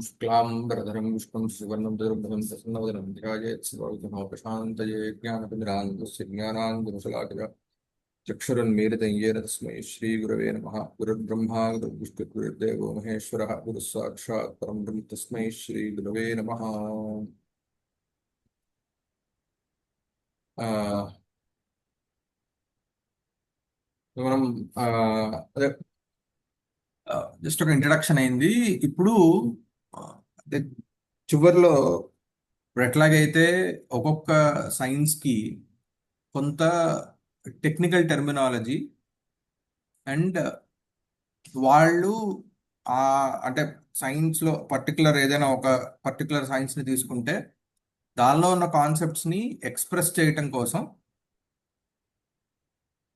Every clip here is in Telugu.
शुक्लाम्बरधरं विष्णुं सुवर्णं दुर्भं प्रसन्नवदनं ध्यायेत् सर्वविघ्नोपशान्तये ज्ञानतिमिरान्धस्य ज्ञानाञ्जनशलाकया चक्षुरुन्मीलितं येन तस्मै श्रीगुरवे नमः गुरुर्ब्रह्मा गुरुर्विष्णुर्देवो महेश्वरः गुरुः साक्षात् परं ब्रह्म तस्मै श्रीगुरवे नमः ఆ, మనం ఆ, అదే జస్ట్ ఒక ఇంట్రడక్షన్ అయింది ఇప్పుడు ఆ, అదే చివరిలో ఇప్పుడు ఎట్లాగైతే ఒక్కొక్క సైన్స్కి కొంత టెక్నికల్ టెర్మినాలజీ అండ్ వాళ్ళు ఆ అంటే సైన్స్లో పర్టికులర్ ఏదైనా ఒక పర్టికులర్ సైన్స్ని తీసుకుంటే దానిలో ఉన్న కాన్సెప్ట్స్ని ఎక్స్ప్రెస్ చేయటం కోసం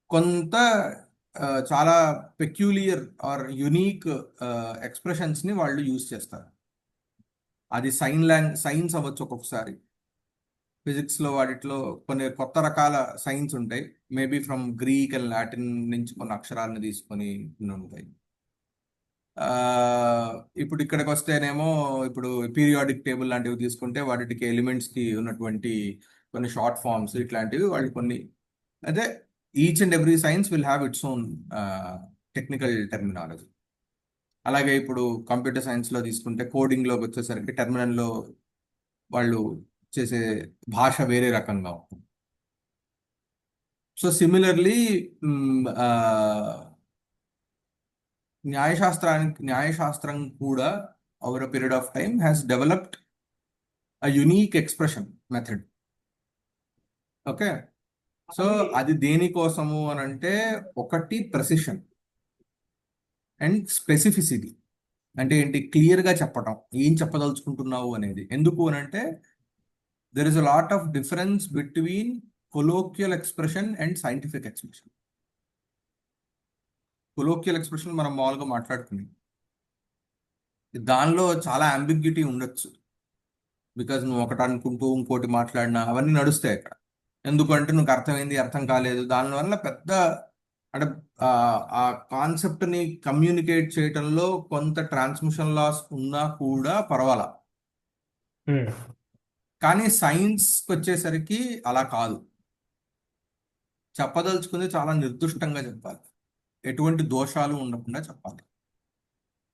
కొంత చాలా పెక్యులియర్ ఆర్ యునీక్ ఎక్స్ప్రెషన్స్ని వాళ్ళు యూజ్ చేస్తారు. అది సైన్ లాంగ్ సైన్స్ అవ్వచ్చు ఒక్కొక్కసారి. ఫిజిక్స్లో వాటిలో కొన్ని కొత్త రకాల సైన్స్ ఉంటాయి. Maybe from Greek and Latin నుంచి కొన్ని అక్షరాలను తీసుకొని ఉంటాయి. ఇప్పుడు ఇక్కడికి వస్తేనేమో ఇప్పుడు పీరియాడిక్ టేబుల్ లాంటివి తీసుకుంటే వాటికి ఎలిమెంట్స్కి ఉన్నటువంటి కొన్ని షార్ట్ ఫార్మ్స్ ఇట్లాంటివి వాళ్ళు కొన్ని అదే each and every science will have its own technical terminology. అలాగే ఇప్పుడు కంప్యూటర్ సైన్స్లో తీసుకుంటే కోడింగ్లోకి వచ్చేసరికి టెర్మినల్లో వాళ్ళు చేసే భాష వేరే రకంగా ఉంటుంది. సో సిమిలర్లీ న్యాయశాస్త్రానికి న్యాయశాస్త్రం కూడా over a period of time has developed a unique expression method okay so అది దేనికోసము అని అంటే ఒకటి ప్రెసిషన్ అండ్ స్పెసిఫిసిటీ. అంటే ఏంటి? క్లియర్గా చెప్పటం. ఏం చెప్పదలుచుకుంటున్నావు అనేది. ఎందుకు అని అంటే there is a lot of difference between colloquial expression and scientific expression colloquial expression మనం మామూలుగా మాట్లాడుకుని దానిలో చాలా అంబిగ్యూటీ ఉండొచ్చు. బికాజ్ నువ్వు ఒకటి అనుకుంటూ ఇంకోటి మాట్లాడినా అవన్నీ నడుస్తాయి అక్కడ. ఎందుకంటే నువ్వు అర్థమైంది అర్థం కాలేదు. దానివల్ల పెద్ద అంటే ఆ కాన్సెప్ట్ని కమ్యూనికేట్ చేయటంలో కొంత ట్రాన్స్మిషన్ లాస్ ఉన్నా కూడా పర్వాలా? కానీ సైన్స్ వచ్చేసరికి అలా కాదు. చెప్పదలుచుకుంది చాలా నిర్దుష్టంగా చెప్పాలి. ఎటువంటి దోషాలు ఉండకుండా చెప్పాలి.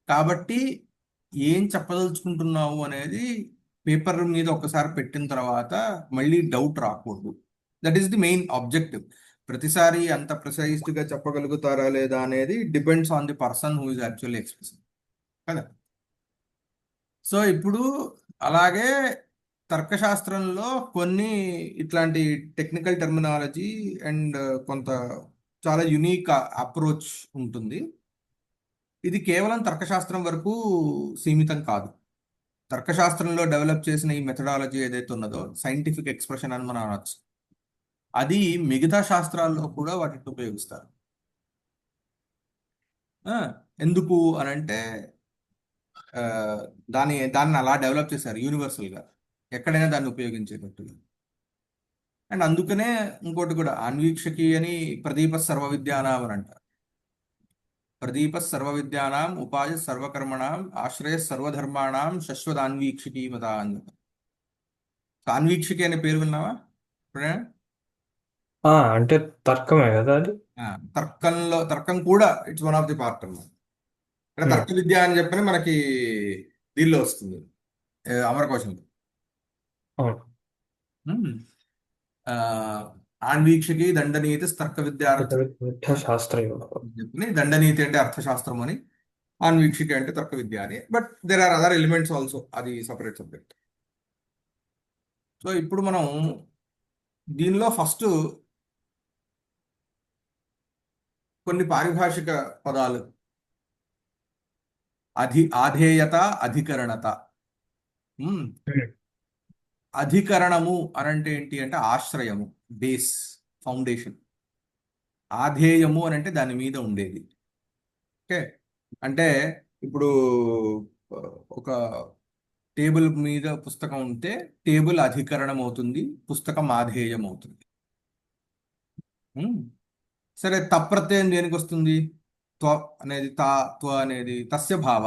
కాబట్టి ఏం చెప్పదలుచుకుంటున్నావు అనేది పేపర్ మీద ఒకసారి పెట్టిన తర్వాత మళ్ళీ డౌట్ రాకూడదు. That is the main objective. ప్రతిసారి అంత ప్రిసైజ్డ్గా చెప్పగలుగుతారా లేదా అనేది depends on the person who is actually expressing. కదా? సో ఇప్పుడు అలాగే తర్కశాస్త్రంలో కొన్ని ఇట్లాంటి టెక్నికల్ టెర్మినాలజీ అండ్ కొంత చాలా యునీక్ అప్రోచ్ ఉంటుంది. ఇది కేవలం తర్కశాస్త్రం వరకు సీమితం కాదు. తర్కశాస్త్రంలో డెవలప్ చేసిన ఈ మెథడాలజీ ఏదైతే ఉన్నదో సైంటిఫిక్ ఎక్స్ప్రెషన్ అని మనం అనొచ్చు. అది మిగతా శాస్త్రాల్లో కూడా వాటిని ఉపయోగిస్తారు. ఆ, ఎందుకు అని అంటే దాని దాన్ని దాన్ని అలా డెవలప్ చేశారు యూనివర్సల్గా. ఎక్కడైనా దాన్ని ఉపయోగించేటట్టుగా. అండ్ అందుకనే ఇంకోటి కూడా అన్వీక్షకి అని ప్రదీప సర్వ విద్యానాం అని అంటారు. ప్రదీప సర్వ విద్యానాం ఉపాయ సర్వకర్మణాం ఆశ్రయ సర్వధర్మాణం శశ్వత అన్వీక్షకి మత అని అన్వీక్షకి అనే పేరు విన్నావా? ఆ, అంటే తర్కమే కదా అది? ఆ, తర్కంలో తర్కం కూడా it's one of the part అన్నమాట. ఇక్కడ ఉమ్, తర్క విద్య అని చెప్పని మనకి దీనిలో వస్తుంది. ఏ, అమరకోశంలో. అవును. ఉమ్. ఆ, ఆన్వీక్షకి దండనీతి తర్క విద్యార్థ మిథ్యా అని చెప్పని దండనీతి అంటే అర్థశాస్త్రం అని ఆన్వీక్షిక అంటే తర్క విద్య అని. But there are other elements also అది సపరేట్ సబ్జెక్ట్ సో ఇప్పుడు మనం దీనిలో ఫస్ట్ కొన్ని పారిభాషిక పదాలు. అధి ఆధేయత అధికరణత. అధికరణము అనంటే ఏంటి అంటే ఆశ్రయము బేస్ ఫౌండేషన్ ఆధేయము అని అంటే దాని మీద ఉండేది. ఓకే? అంటే ఇప్పుడు ఒక టేబుల్ మీద పుస్తకం ఉంటే టేబుల్ అధికరణం అవుతుంది పుస్తకం ఆధేయం అవుతుంది. సరే తప్రత్యయం దేనికి వస్తుంది? త్వ అనేది తా త్వ అనేది తస్య భావ.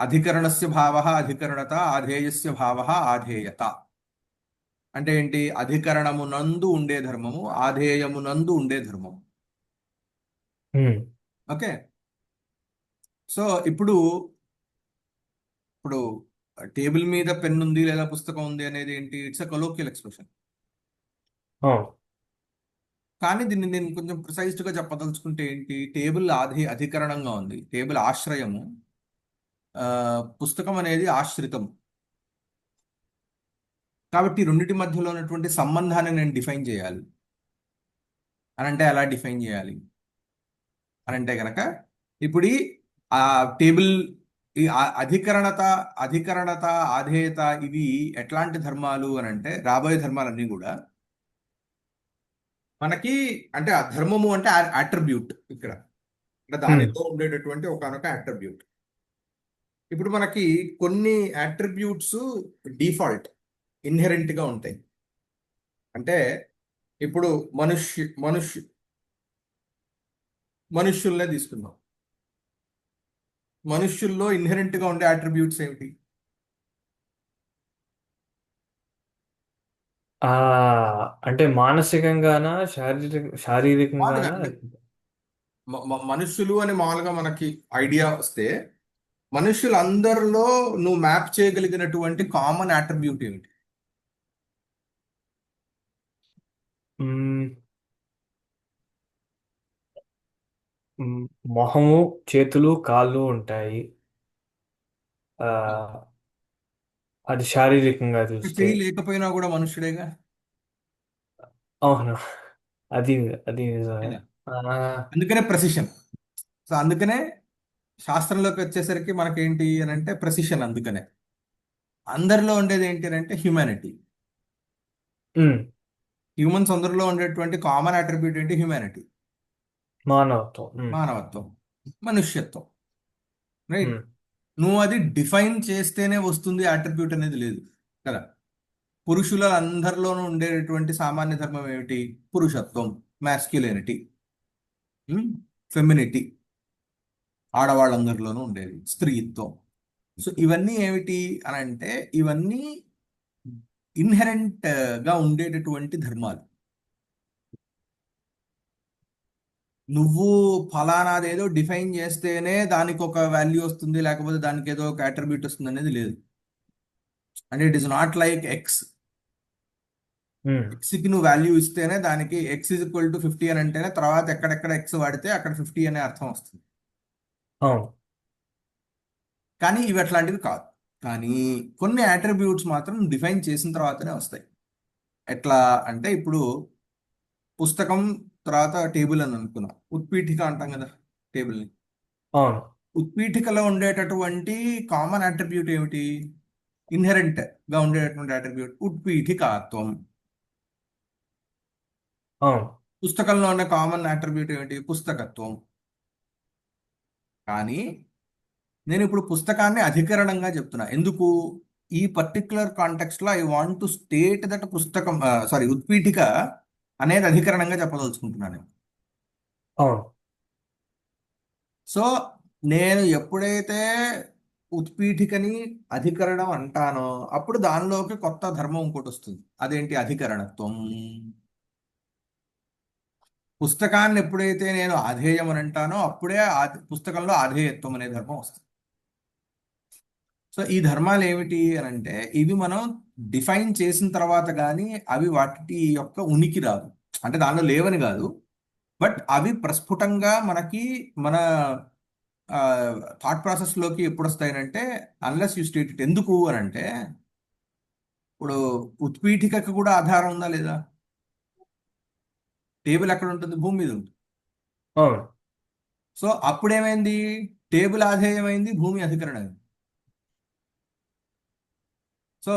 అధికరణస్య భావ అధికరణత ఆధేయస్య భావ ఆధేయత. అంటే ఏంటి? అధికరణమునందు ఉండే ధర్మము ఆధేయమునందు ఉండే ధర్మము. ఓకే? సో ఇప్పుడు ఇప్పుడు టేబుల్ మీద పెన్ ఉంది లేదా పుస్తకం ఉంది అనేది ఏంటి? ఇట్స్ అ కొలోకియల్ ఎక్స్ప్రెషన్ కానీ దీన్ని నేను కొంచెం ప్రిసైజ్డ్గా చెప్పదలుచుకుంటే ఏంటి? టేబుల్ ఆధి అధికరణంగా ఉంది. టేబుల్ ఆశ్రయము పుస్తకం అనేది ఆశ్రితం. కాబట్టి రెండింటి రెండిటి మధ్యలో ఉన్నటువంటి సంబంధాన్ని నేను డిఫైన్ చేయాలి. అని అంటే ఎలా డిఫైన్ చేయాలి? అని అంటే కనుక ఇప్పుడు ఈ ఆ టేబుల్ ఈ అధికరణత అధికరణత ఆధేయత ఇవి ఎట్లాంటి ధర్మాలు అని అంటే రాబోయే ధర్మాలన్నీ కూడా మనకి అంటే ఆ ధర్మము అంటే అట్రిబ్యూట్ ఇక్కడ. అంటే దానిలో ఉండేటటువంటి ఒకనొక అట్రిబ్యూట్ ఇప్పుడు మనకి కొన్ని అట్రిబ్యూట్స్ డిఫాల్ట్ ఇన్హెరెంట్గా ఉంటాయి. అంటే ఇప్పుడు మనుష్య మనుష్య మనుష్యుల్నే తీసుకుందాం. మనుష్యుల్లో ఇన్హెరెంట్గా ఉండే అట్రిబ్యూట్స్ ఏమిటి? ఆ అంటే మానసికంగానా శారీరక శారీరకంగానా మామూలుగా మ- మ- మనుష్యులు అని మామూలుగా మనకి ఐడియా వస్తే మనుష్యులందరిలో నువ్వు మ్యాప్ చేయగలిగినటువంటి కామన్ అట్రిబ్యూట్ ఏమిటి మ్మ్. మ్మ్. మొహము చేతులు కాళ్ళు ఉంటాయి ఆ అది శారీరకంగా చూస్తే చెయ్యి లేకపోయినా కూడా మనుష్యుడేగా? అవును. అది అది నిజమే? ఆ, అందుకనే ప్రెసిషన్ సో అందుకనే శాస్త్రంలోకి వచ్చేసరికి మనకేంటి అని అంటే ప్రెసిషన్ అందుకనే. అందరిలో ఉండేది ఏంటి అని అంటే హ్యుమానిటీ. హ్యూమన్స్ అందరిలో ఉండేటువంటి కామన్ అట్రిబ్యూట్ ఏంటి? హ్యుమానిటీ మానవత్వం. మానవత్వం. మనుష్యత్వం. రైట్. నువ్వు అది డిఫైన్ చేస్తేనే వస్తుంది అట్రిబ్యూట్ అనేది లేదు. కదా? పురుషుల అందరిలోనూ ఉండేటటువంటి సామాన్య ధర్మం ఏమిటి? పురుషత్వం మ్యాస్క్యులినిటీ ఫెమినిటీ ఆడవాళ్ళందరిలోనూ ఉండేది. స్త్రీత్వం. సో ఇవన్నీ ఏమిటి అని అంటే ఇవన్నీ ఇన్హెరెంట్గా ఉండేటటువంటి ధర్మాలు. నువ్వు ఫలానాదేదో డిఫైన్ చేస్తేనే దానికి ఒక వాల్యూ వస్తుంది లేకపోతే దానికి ఏదో ఒక అట్రిబ్యూట్ వస్తుంది అనేది లేదు అంటే it is not like X. ఎక్స్కి నువ్వు వాల్యూ ఇస్తేనే దానికి X is equal to fifty అని అంటేనే తర్వాత ఎక్కడెక్కడ ఎక్స్ వాడితే అక్కడ ఫిఫ్టీ అనే అర్థం వస్తుంది. కానీ ఇవి అట్లాంటివి కాదు. కానీ కొన్ని అట్రిబ్యూట్స్ మాత్రం డిఫైన్ చేసిన తర్వాతనే వస్తాయి. ఎట్లా అంటే ఇప్పుడు పుస్తకం తర్వాత టేబుల్ అని అనుకున్నాం. ఉత్పీఠిక అంటాం కదా టేబుల్ని. అవును. ఉత్పీఠికలో ఉండేటటువంటి కామన్ అట్రిబ్యూట్ ఏమిటి? ఇన్హెరెంట్గా ఉండేటటువంటి అట్రిబ్యూట్ ఉత్పీఠికాత్వం. అవును. పుస్తకంలో ఉన్న కామన్ అట్రిబ్యూట్ ఏమిటి? పుస్తకత్వం. కానీ నేను ఇప్పుడు పుస్తకాన్ని అధికరణంగా చెప్తున్నా. ఎందుకు? ఈ particular కాంటెక్స్ట్లో I want to state that పుస్తకం సారీ ఉత్పీఠిక అనేది అధికరణంగా చెప్పదలుచుకుంటున్నాను. అవును. సో నేను ఎప్పుడైతే ఉత్పీఠికని అధికరణం అంటానో అప్పుడు దానిలోకి కొత్త ధర్మం ఇంకోటి వస్తుంది. అదేంటి? అధికరణత్వం. పుస్తకాన్ని ఎప్పుడైతే నేను ఆధేయం అని అంటానో అప్పుడే పుస్తకంలో ఆధేయత్వం అనే ధర్మం వస్తుంది. సో ఈ ధర్మాలు ఏమిటి అని అంటే ఇవి మనం డిఫైన్ చేసిన తర్వాత కానీ అవి వాటి యొక్క ఉనికి రాదు. అంటే దానిలో లేవని కాదు. బట్ అవి ప్రస్ఫుటంగా మనకి మన థాట్ ప్రాసెస్లోకి ఎప్పుడు వస్తాయనంటే అన్లెస్ యూ స్టేట్ ఇట్ ఎందుకు అని అంటే ఇప్పుడు ఉత్పీఠికకు కూడా ఆధారం ఉందా లేదా? టేబుల్ ఎక్కడ ఉంటుంది? భూమి మీద ఉంటుంది. సో అప్పుడేమైంది? టేబుల్ ఆధేయమైంది భూమి అధికరణ అయింది సో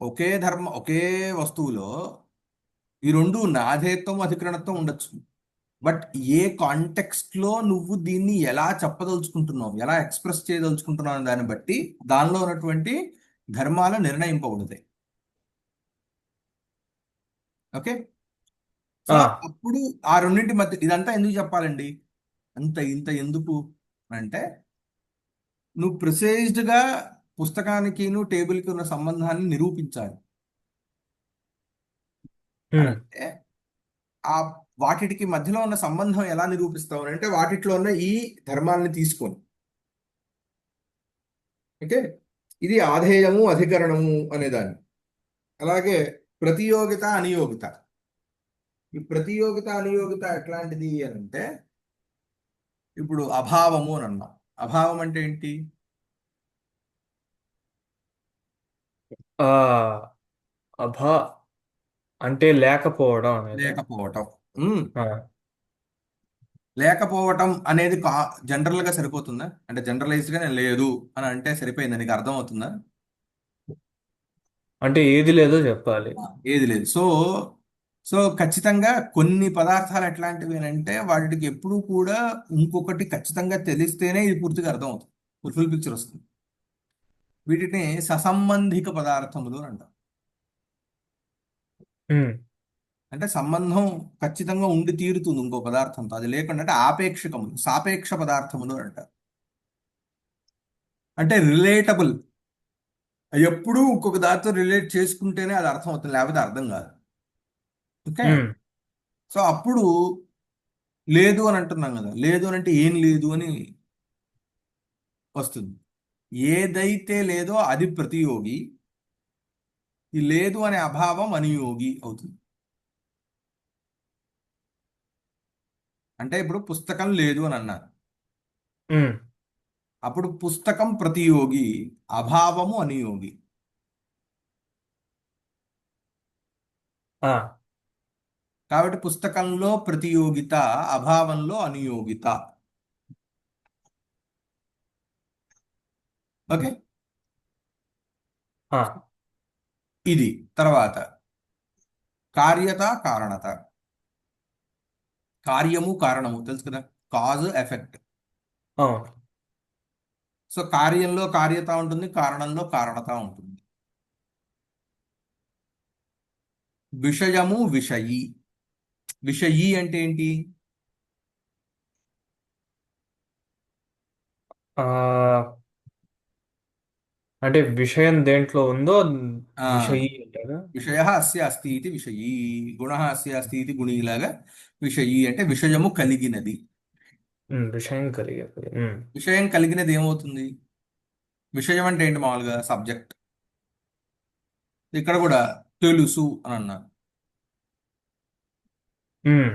ఒకే ధర్మ ఒకే వస్తువులో ఈ రెండు ఉన్న ఆధేయత్వం అధికరణత్వం ఉండొచ్చు. బట్ ఏ కాంటెక్స్ట్లో నువ్వు దీన్ని ఎలా చెప్పదలుచుకుంటున్నావు ఎలా ఎక్స్ప్రెస్ చేయదలుచుకుంటున్నావు అనే దాన్ని బట్టి దానిలో ఉన్నటువంటి ధర్మాలు నిర్ణయింపబడతాయి. ఓకే. అప్పుడు ఆ రెండింటి మధ్య ఇదంతా ఎందుకు చెప్పాలండి? అంత ఇంత ఎందుకు? అంటే నువ్వు ప్రిసైజ్డ్ గా పుస్తకానికి టేబుల్కి ఉన్న సంబంధాన్ని నిరూపించాలి. అంటే ఆ వాటికి మధ్యలో ఉన్న సంబంధం ఎలా నిరూపిస్తావు అంటే వాటిట్లో ఉన్న ఈ ధర్మాలని తీసుకొని. ఓకే? ఇది ఆధేయము అధికరణము అనేదాన్ని. అలాగే ప్రతియోగిత అనియోగిత. ఈ ప్రతియోగిత అనియోగిత ఎట్లాంటిది అని అంటే ఇప్పుడు అభావము అని అన్నాం. అభావం అంటే ఏంటి? ఆ అభా అంటే లేకపోవడం అనేది. లేకపోవటం. ఆ, లేకపోవటం అనేది కా జనరల్గా సరిపోతుందా? అంటే జనరలైజ్డ్గా నేను లేదు అని అంటే సరిపోయింది? నీకు అర్థం అవుతుందా అంటే ఏది లేదో చెప్పాలి. ఏది లేదు. సో సో ఖచ్చితంగా కొన్ని పదార్థాలు ఎట్లాంటివి అంటే వాటికి ఎప్పుడూ కూడా ఇంకొకటి ఖచ్చితంగా తెలిస్తేనే ఇది పూర్తిగా అర్థం అవుతుంది ఫుల్ పిక్చర్ వస్తుంది. వీటిని ససంబంధిక పదార్థములు అని అంటాం ఉమ్, అంటే సంబంధం ఖచ్చితంగా ఉండి తీరుతుంది ఇంకో పదార్థంతో. అది లేకుండా అంటే ఆపేక్షకములు సాపేక్ష పదార్థములు అని అంటారు. అంటే రిలేటబుల్ ఎప్పుడూ ఇంకొక దానితో రిలేట్ చేసుకుంటేనే అది అర్థం అవుతుంది లేకపోతే అర్థం కాదు. ఓకే? సో అప్పుడు లేదు అని అంటున్నాం కదా. లేదు అని అంటే ఏం లేదు అని వస్తుంది. ఏదైతే లేదో అది ప్రతియోగి ఈ లేదు అనే అభావం అనియోగి అవుతుంది. అంటే ఇప్పుడు పుస్తకం లేదు అని అన్నారు. అప్పుడు పుస్తకం ప్రతియోగి అభావము అనియోగి. ఆ, కాబట్టి పుస్తకంలో ప్రతియోగిత అభావంలో అనియోగిత. ఓకే? ఇది. తర్వాత కార్యత కారణత. కార్యము కారణము. తెలుసు కదా? Cause effect. సో కార్యంలో కార్యత ఉంటుంది కారణంలో కారణత ఉంటుంది. విషయము విషయి. విషయి అంటే ఏంటి? ఆ, అంటే విషయం దేంట్లో ఉందో ఆ, విషయి అంటారా? విషయ అస్య అస్తి ఇది విషయీ. గుణ అస్య అస్తి ఇది గుణీలాగా విషయీ అంటే విషయము కలిగినది. ఉమ్, విషయం కలిగేది ఉమ్, విషయం కలిగినది ఏమవుతుంది? విషయం అంటే ఏంటి మామూలుగా సబ్జెక్ట్? ఇక్కడ కూడా తెలుసు అని అన్నారు. ఉమ్,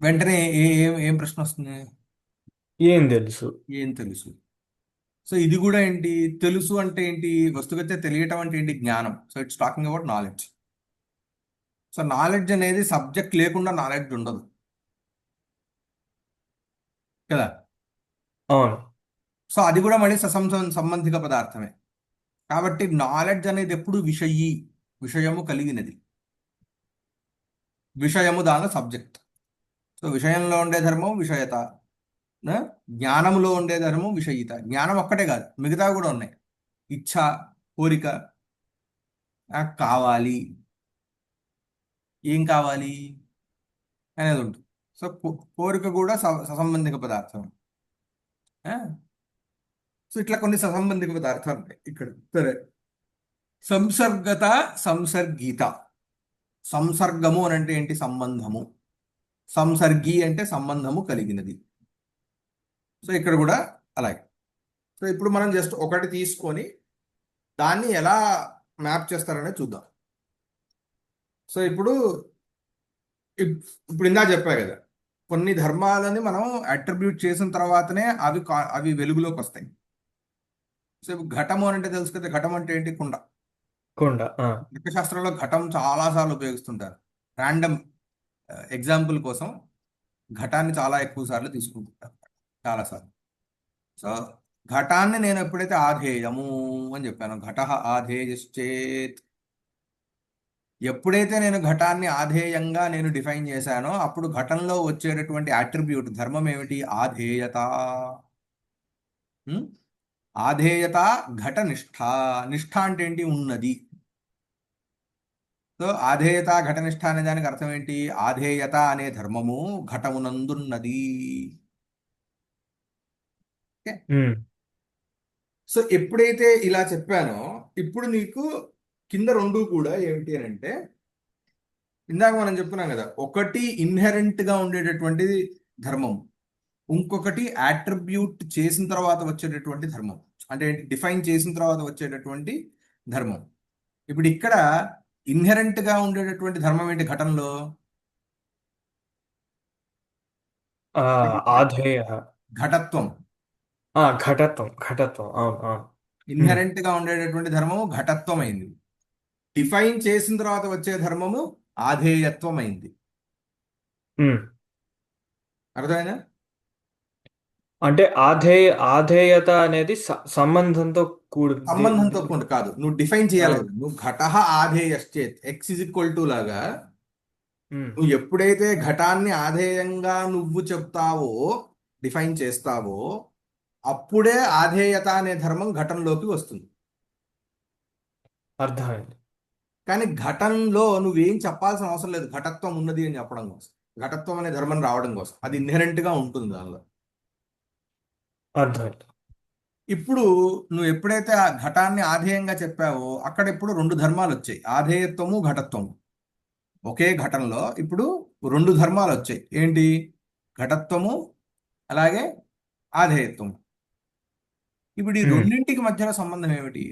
వెంటనే ఏ ఏం ఏం ప్రశ్న వస్తుంది? ఏం తెలుసు? ఏం తెలుసు? సో ఇది కూడా ఏంటి? తెలుసు అంటే ఏంటి? వస్తుగతే తెలియటం అంటే ఏంటి? జ్ఞానం. So it's talking about knowledge so knowledge అనేది సబ్జెక్ట్ లేకుండా నాలెడ్జ్ ఉండదు. కదా? అవును. సో అది కూడా మళ్ళీ ససం సంబంధిక పదార్థమే. కాబట్టి నాలెడ్జ్ అనేది ఎప్పుడు విషయీ విషయము కలిగినది. విషయము దాని సబ్జెక్ట్ సో విషయంలో ఉండే ధర్మం విషయత? జ్ఞానంలో ఉండే ధర్మం విషయిత. జ్ఞానం ఒక్కటే కాదు మిగతా కూడా ఉన్నాయి. ఇచ్ఛ కోరిక నాకు కావాలి. ఏం కావాలి? అనేది ఉంటుంది. సో కోరిక కూడా స- ససంబంధిక పదార్థం. సో ఇట్లా కొన్ని ససంబంధిక పదార్థాలు ఉంటాయి ఇక్కడ. సరే. సంసర్గత సంసర్గీత. సంసర్గము అని అంటే ఏంటి? సంబంధము. సంసర్గి అంటే సంబంధము కలిగినది. సో ఇక్కడ కూడా అలాగే. సో ఇప్పుడు మనం జస్ట్ ఒకటి తీసుకొని దాన్ని ఎలా మ్యాప్ చేస్తారనేది చూద్దాం. సో ఇప్పుడు ఇప్- ఇప్పుడు ఇందా చెప్పా కదా కొన్ని ధర్మాలని మనం అట్రిబ్యూట్ చేసిన తర్వాతనే అవి కా- అవి వెలుగులోకి వస్తాయి. సో ఘటము అని అంటే తెలుసు కదా ఘటం అంటే ఏంటి? కుండ. కొండ శాస్త్రంలో ఘటం చాలాసార్లు ఉపయోగిస్తుంటారు. ర్యాండమ్ ఎగ్జాంపుల్ కోసం ఘటాన్ని చాలా ఎక్కువ సార్లు తీసుకుంటుంటారు. చాలాసార్లు సో ఘటాన్ని నేను ఎప్పుడైతే ఆధేయము అని చెప్పాను ఘట ఆధేయశ్చేత్. ఎప్పుడైతే నేను ఘటాన్ని ఆధేయంగా నేను డిఫైన్ చేశానో అప్పుడు ఘటంలో వచ్చేటటువంటి అట్రిబ్యూట్ ధర్మం ఏమిటి? ఆధేయత. ఆధేయత ఘట నిష్ఠ. నిష్ఠ అంటే ఏంటి? ఉన్నది. సో ఆధేయత ఘటనిష్ట అనే దానికి అర్థం ఏంటి? ఆధేయత అనే ధర్మము ఘటమునందున్నది. సో ఎప్పుడైతే ఇలా చెప్పానో ఇప్పుడు నీకు కింద రెండు కూడా ఏమిటి అని అంటే ఇందాక మనం చెప్పుకున్నాం కదా ఒకటి ఇన్హెరెంట్గా ఉండేటటువంటి ధర్మం ఇంకొకటి అట్రిబ్యూట్ చేసిన తర్వాత వచ్చేటటువంటి ధర్మం. అంటే డిఫైన్ చేసిన తర్వాత వచ్చేటటువంటి ధర్మం. ఇప్పుడు ఇక్కడ ఇన్హెరెంట్గా ఉండేటటువంటి ధర్మం ఏంటి ఘటనలో? ఘటత్వం. ఆ, ఘటత్వం ఘటత్వం. అవును అవును. ఉమ్, ఇన్హెరెంట్గా ఉండేటటువంటి ధర్మము ఘటత్వం అయింది డిఫైన్ చేసిన తర్వాత వచ్చే ధర్మము ఆధేయత్వం అయింది ఉమ్. అర్థమైందా? అంటే ఆధేయ ఆధేయత అనేది స- సంబంధంతో కూడి సంబంధంతో కూడి కాదు. నువ్వు డిఫైన్ చేయాలి. ఆ. నువ్వు ఘట ఆధేయశ్చేత్ ఎక్స్ ఇజ్ ఈక్వల్ టు లాగా ఉమ్, నువ్వు ఎప్పుడైతే ఘటాన్ని ఆధేయంగా నువ్వు చెప్తావో డిఫైన్ చేస్తావో అప్పుడే ఆధేయత అనే ధర్మం ఘటంలోకి వస్తుంది. అర్థమైంది. కానీ ఘటంలో నువ్వేం చెప్పాల్సిన అవసరం లేదు. ఘటత్వం ఉన్నది అని చెప్పడం కోసం. ఘటత్వం అనే ధర్మం రావడం కోసం. అది ఇన్హెరెంట్గా ఉంటుంది దానిలో. అర్థమైంది. ఇప్పుడు నువ్వు ఎప్పుడైతే ఆ ఘటాన్ని ఆధేయంగా చెప్పావో అక్కడ ఇప్పుడు రెండు ధర్మాలు వచ్చాయి. ఆధేయత్వము ఘటత్వము. ఒకే ఘటనలో ఇప్పుడు రెండు ధర్మాలు వచ్చాయి. ఏంటి? ఘటత్వము అలాగే ఆధేయత్వము. ఇప్పుడు ఈ ఉమ్, రెండింటికి మధ్యలో సంబంధం ఏమిటి?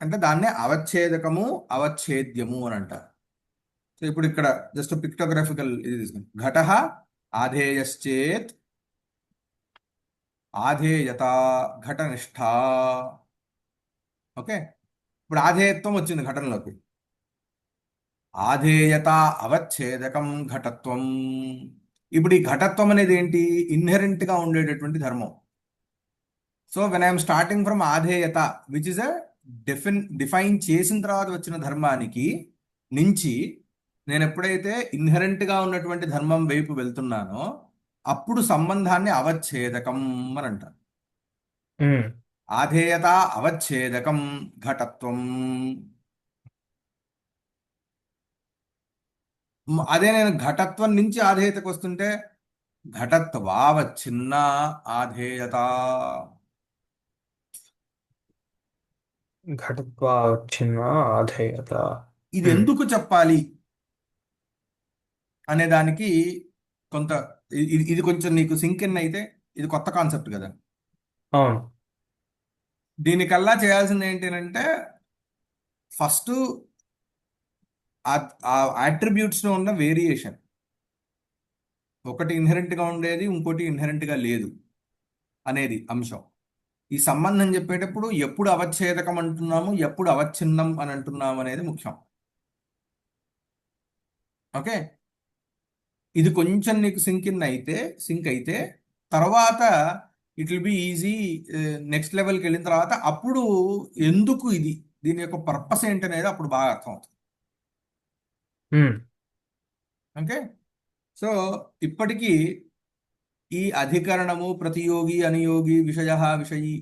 అంటే దాన్నే అవచ్ఛేదకము అవచ్ఛేద్యము అని అంటారు. సో ఇప్పుడు ఇక్కడ జస్ట్ పిక్టోగ్రాఫికల్ ఇది తీసుకుంది. ఘట ఆధేయశ్చేత్ ఆధేయత ఘటనిష్ట ఓకే? ఇప్పుడు ఆధేయత్వం వచ్చింది ఘటనలోకి. ఆధేయత అవచ్ఛేదకం ఘటత్వం. ఇప్పుడు ఈ ఘటత్వం అనేది ఏంటి? ఇన్హెరెంట్గా ఉండేటటువంటి ధర్మం. So when I'm starting from ఆధేయత which is a define define చేసిన తర్వాత వచ్చిన ధర్మానికి నుంచి నేను ఎప్పుడైతే ఇన్హెరెంట్గా ఉన్నటువంటి ధర్మం వైపు వెళ్తున్నానో అప్పుడు సంబంధాన్ని అవచ్ఛేదకం అని అంటారు. ఉమ్, ఆధేయత అవచ్ఛేదకం ఘటత్వం. అదే నేను ఘటత్వం నుంచి ఆధేయతకు వస్తుంటే ఘటత్వావచ్ఛిన్న ఆధేయత. ఘటత్వాచ్ఛిన్న ఆధేయత. ఇది ఉమ్, ఎందుకు చెప్పాలి? అనే దానికి కొంత ఇది ఇది కొంచెం నీకు సింక్ ఇన్ అయితే ఇది కొత్త కాన్సెప్ట్ కదా. అవును. దీనికల్లా చేయాల్సింది ఏంటి అంటే ఫస్ట్ ఆ attributes లో ఉన్న వేరియేషన్. ఒకటి inherent గా ఉండేది ఇంకోటి inherent గా లేదు అనేది అంశం. ఈ సంబంధం చెప్పేటప్పుడు ఎప్పుడు అవచ్ఛేదకం అంటున్నాము ఎప్పుడు అవచ్ఛిన్నం అని అంటున్నాము అనేది ముఖ్యం. ఓకే? ఇది కొంచెం నీకు సింక్ ఇన్ అయితే సింక్ అయితే తర్వాత it will be easy next లెవెల్కి వెళ్ళిన తర్వాత అప్పుడు ఎందుకు ఇది? దీని యొక్క పర్పస్ ఏంటనేది అప్పుడు బాగా అర్థం అవుతుంది ఓకే? సో ఇప్పటికీ ఈ అధికరణము ప్రతియోగి అనుయోగి విషయ విషయి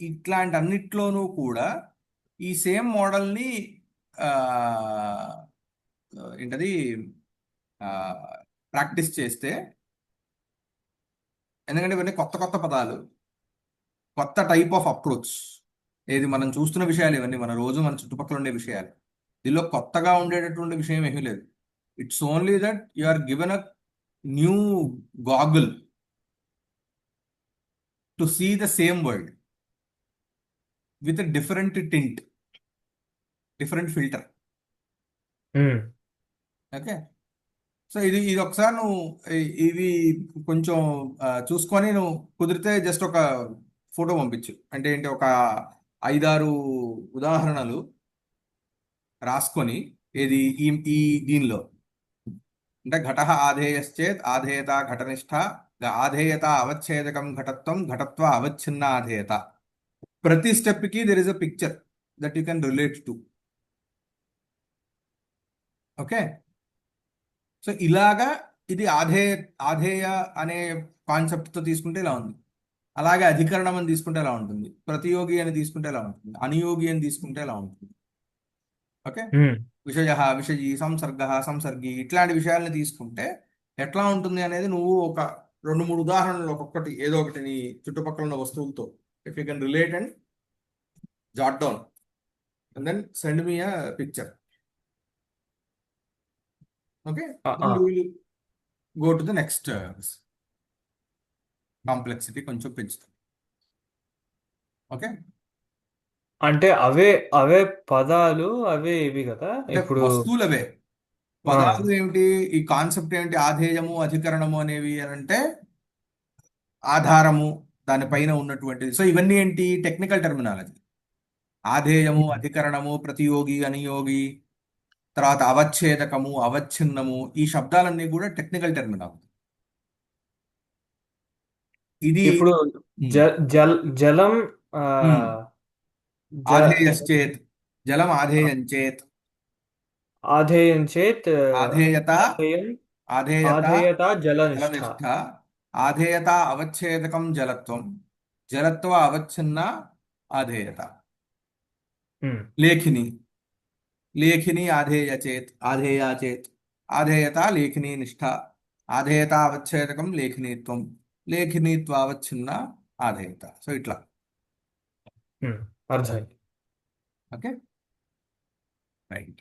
ఇట్లాంటి అన్నిట్లోనూ కూడా ఈ సేమ్ మోడల్ని ఏంటది ప్రాక్టీస్ చేస్తే ఎందుకంటే ఇవన్నీ కొత్త కొత్త పదాలు. కొత్త టైప్ ఆఫ్ అప్రోచ్. ఏది మనం చూస్తున్న విషయాలు ఇవన్నీ మన రోజు మన చుట్టుపక్కల ఉండే విషయాలు. దీనిలో కొత్తగా ఉండేటటువంటి విషయం ఏమీ లేదు. It's only that you are given a new goggle to see the same world with different tint different filter okay so ఇది ఇది ఒకసారి నువ్వు ఇవి కొంచెం చూసుకొని నువ్వు కుదిరితే జస్ట్ ఒక ఫోటో పంపించు. అంటే ఏంటి ఒక ఐదారు ఉదాహరణలు రాసుకొని ఏది ఈ ఈ దీనిలో. అంటే ఘట ఆధేయశ్చేత్ ఆధేయత ఘటనిష్ట ఆధేయత అవచ్ఛేదకం ఘటత్వం ఘటత్వ అవచ్ఛిన్న ఆధేయత ప్రతి స్టెప్కి there is a picture that you can relate to okay? So ఇలాగా ఇది ఆధేయ ఆధేయ అనే కాన్సెప్ట్తో తీసుకుంటే ఇలా ఉంది. అలాగే అధికరణం అని తీసుకుంటే ఎలా ఉంటుంది. ప్రతియోగి అని తీసుకుంటే ఎలా ఉంటుంది. అనుయోగి అని తీసుకుంటే ఎలా ఉంటుంది. ఓకే? విషయ విషయీ సంసర్గ సంసర్గి ఇట్లాంటి విషయాల్ని తీసుకుంటే ఎట్లా ఉంటుంది అనేది నువ్వు ఒక రెండు మూడు ఉదాహరణలు ఒక్కొక్కటి ఏదో ఒకటి నీ చుట్టుపక్కల ఉన్న వస్తువులతో. If you can relate and picture. Okay, ఆ, then ఆ. we will go to the next uh, complexity కొంచెం పెంచుతాం. ఓకే అంటే అవే అవే పదాలు అవే ఇవి కదా? ఇప్పుడు వస్తువులు అవే పదాలు ఏమిటి? ఈ కాన్సెప్ట్ ఏమిటి? ఆధేయము అధికరణము అనేవి అని అంటే ఆధారము దానిపైన ఉన్నటువంటిది. సో ఇవన్నీ ఏంటి? Technical terminology. ఆధేయము Hmm. అధికరణము ప్రతియోగి అనియోగి తర్వాత అవచ్ఛేదకము అవచ్ఛిన్నము ఈ శబ్దాలన్నీ కూడా టెక్నికల్ టెర్మినాలజీ. ఇది ఇప్పుడు జ జల్ Hmm. ఆధేయశ్చేత్. జలం ఆధేయం చేత్ ఆధేయం చేత్ ఆధేయత ఆధేయం ఆధేయత ఆధేయత జలనిష్ట జలనిష్ట ఆధేయత అవచ్ఛేదకం జలత్వం జలత్వ అవచ్ఛిన్న ఆధేయత ఉమ్, లేఖిని లేఖిని ఆధేయ చేత్ ఆధేయ చేత్ ఆధేయత లేఖిని నిష్ఠ ఆధేయత అవచ్ఛేదకం లేఖినిత్వం లేఖినిత్వ అవచ్ఛిన్న ఆధేయత సో ఇట్లా ఉమ్, అర్థమైంది ఓకే రైట్